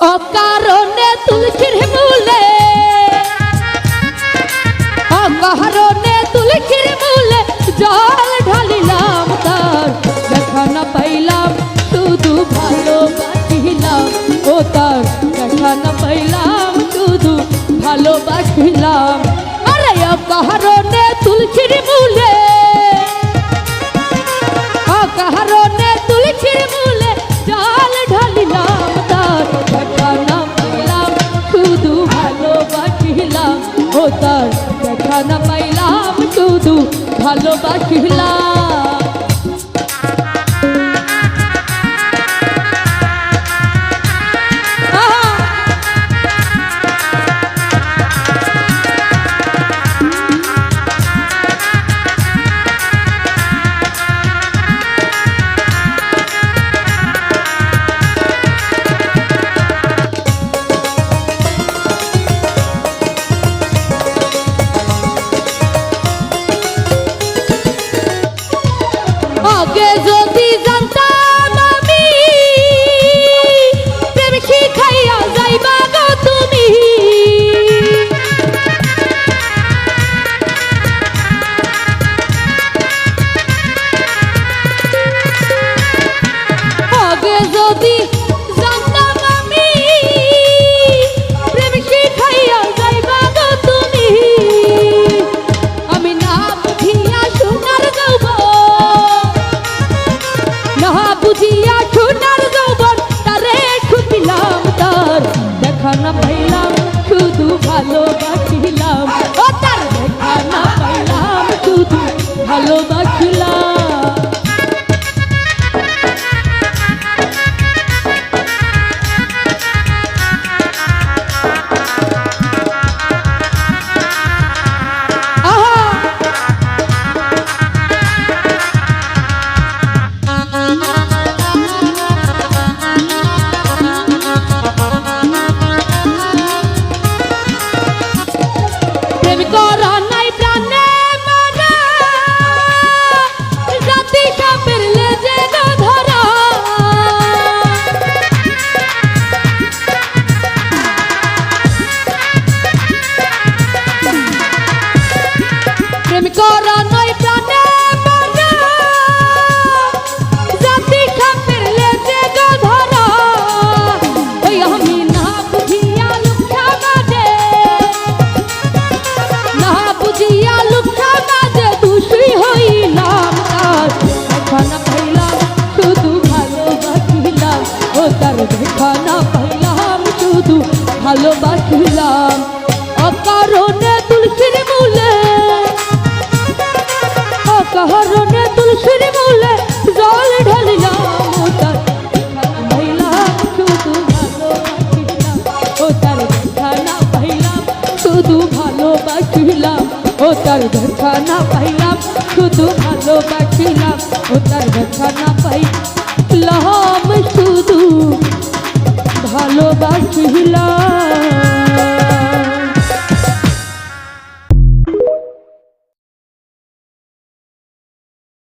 অকারণে তুলসীর মূলে, অকারণে তুলসীর মূলে জল ঢালিলাম তার। দেখা না পাইলাম, শুধু ভালোবাসিলাম ও তার। দেখা না পাইলাম, শুধু ভালোবাসিলাম। होता। देखा ना मैला तू तू भालो बाकी हिला ভালোবাসিলাম, ও তার ব্যথা না পাইলাম, শুধু ভালোবাসিলাম, ও তার ব্যথা না পাইলাম, শুধু ভালোবাসিলাম।